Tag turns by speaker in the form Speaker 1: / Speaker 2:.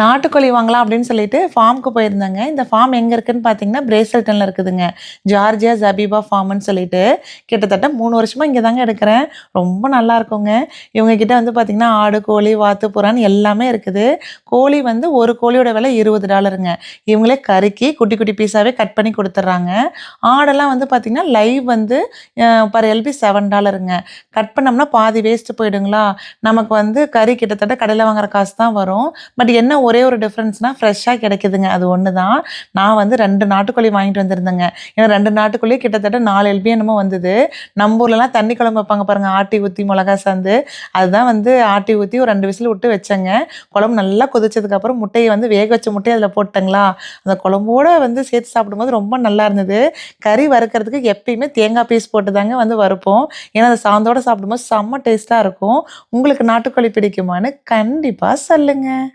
Speaker 1: நாட்டுக்கோழி வாங்கலாம் அப்படின்னு சொல்லிட்டு ஃபார்முக்கு போயிருந்தாங்க. இந்த ஃபார்ம் எங்கே இருக்குன்னு பார்த்தீங்கன்னா பிரேசல்டனில் இருக்குதுங்க. ஜார்ஜியா ஜபீபா ஃபார்ம்னு சொல்லிட்டு கிட்டத்தட்ட மூணு வருஷமாக இங்கே தாங்க எடுக்கிறேன். ரொம்ப நல்லா இருக்குங்க. இவங்க கிட்ட வந்து பார்த்தீங்கன்னா ஆடு கோழி வாத்து புறான்னு எல்லாமே இருக்குது. கோழி வந்து ஒரு கோழியோட விலை இருபது டாலருங்க. இவங்களே கருக்கி குட்டி குட்டி பீஸாகவே கட் பண்ணி கொடுத்துட்றாங்க. ஆடெல்லாம் வந்து பார்த்தீங்கன்னா லைவ் வந்து பர் எல்பி செவன் டாலருங்க. கட் பண்ணோம்னா பாதி வேஸ்ட்டு போயிடுங்களா? நமக்கு வந்து கறி கிட்டத்தட்ட கடையில் வாங்குற காசு தான் வரும். பட் என்ன ஒரே ஒரு டிஃப்ரென்ஸ்னால் ஃப்ரெஷ்ஷாக கிடைக்குதுங்க. அது ஒன்று தான் நான் வந்து ரெண்டு நாட்டுக்கோழி வாங்கிட்டு வந்திருந்தேங்க. ஏன்னா ரெண்டு நாட்டுக்கோழி கிட்டத்தட்ட நாலு எல்பி என்னமோ வந்தது. நம்ம ஊர்லலாம் தண்ணி குழம்பு வைப்பாங்க பாருங்கள் ஆட்டி ஊற்றி மிளகா சாந்து. அதுதான் வந்து ஆட்டி ஊற்றி ஒரு ரெண்டு விசில் விட்டு வச்சேங்க. குழம்பு நல்லா கொதிச்சதுக்கப்புறம் முட்டையை வந்து வேக வச்ச முட்டையை அதில் போட்டுங்களா அந்த குழம்போடு வந்து சேர்த்து சாப்பிடும்போது ரொம்ப நல்லா இருந்தது. கறி வறுக்கிறதுக்கு எப்பயுமே தேங்காய் பீஸ் போட்டு தாங்க வந்து வறுப்போம். ஏன்னா அதை சாந்தோட சாப்பிடும்போது செம்ம டேஸ்ட்டாக இருக்கும். உங்களுக்கு நாட்டுக்கோழி பிடிக்குமான்னு கண்டிப்பாக சொல்லுங்கள்